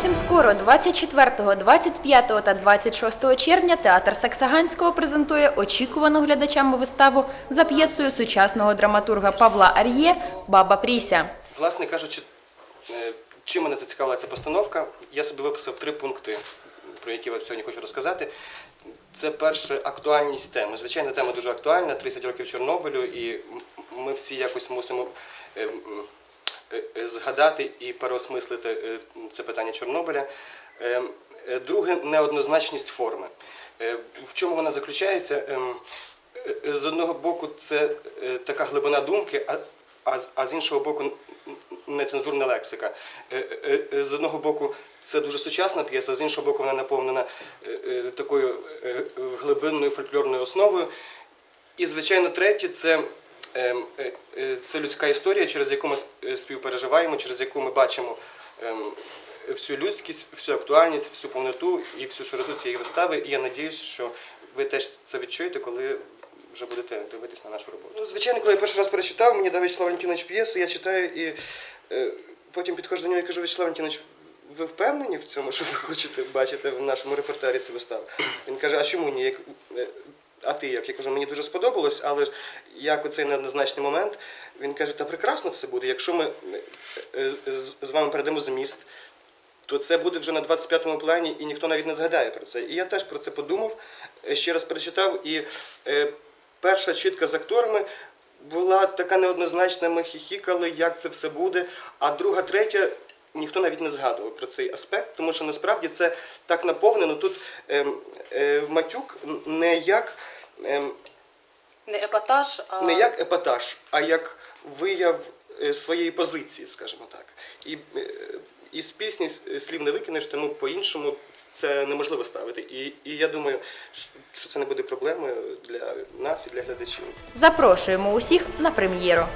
Скоро 24, 25 та 26 червня театр Саксаганського презентує очікувану глядачами виставу за п'єсою сучасного драматурга Павла Ар'є Баба Пріся. Власне кажучи, е, чим мене зацікавила ця постановка, я собі виписав три пункти, про які я сьогодні хочу розказати. Це перше актуальність теми. Звичайно, тема дуже актуальна, 30 років Чорнобилю, і ми всі якось мусимо е, згадати і переосмислити е, це питання Чорнобиля. Е, е, Друге неоднозначність форми. Е, В чому вона заключається? Ем, е, е, З одного боку, це е, така глибина думки, а, з- іншого боку, нецензурна лексика. Е, е, е, З одного боку, це дуже сучасна п'єса, з іншого боку, вона наповнена е, е, такою е, е, глибинною фольклорною основою. І, звичайно, третє це, ем, е, е, це людська історія, через яку ми е, співпереживаємо, через яку ми бачимо ем, всю людськість, всю актуальність, всю повноту і всю широту цієї вистави. І я надіюсь, що ви теж це відчуєте, коли вже будете дивитись на нашу роботу. Ну, звичайно, коли я перший раз перечитав, мені дав Вячеслав Валентинович п'єсу, я читаю і е, потім підходжу до нього і кажу, Вячеслав Валентинович, ви впевнені в цьому, що ви хочете бачити в нашому репертуарі цю виставу? Він каже, а чому ні? Е, а ти як? Я кажу, мені дуже сподобалось, але ж як оцей неоднозначний момент, він каже, та прекрасно все буде. Якщо ми е, е, з- вами передамо зміст, то це буде вже на 25-му плані, і ніхто навіть не згадає про це. І я теж про це подумав, е, ще раз перечитав, і е, перша чітка з акторами була така неоднозначна, ми хіхікали, як це все буде. А друга, третя. Ніхто навіть не згадував про цей аспект, тому що насправді це так наповнено. Тут е, в матюк не як ем, Не епатаж, а не як епатаж, а як вияв е, своєї позиції, скажімо так. І е, із пісні с- слів не викинеш, тому по-іншому це неможливо ставити. І, і я думаю, що це не буде проблемою для нас і для глядачів. Запрошуємо усіх на прем'єру.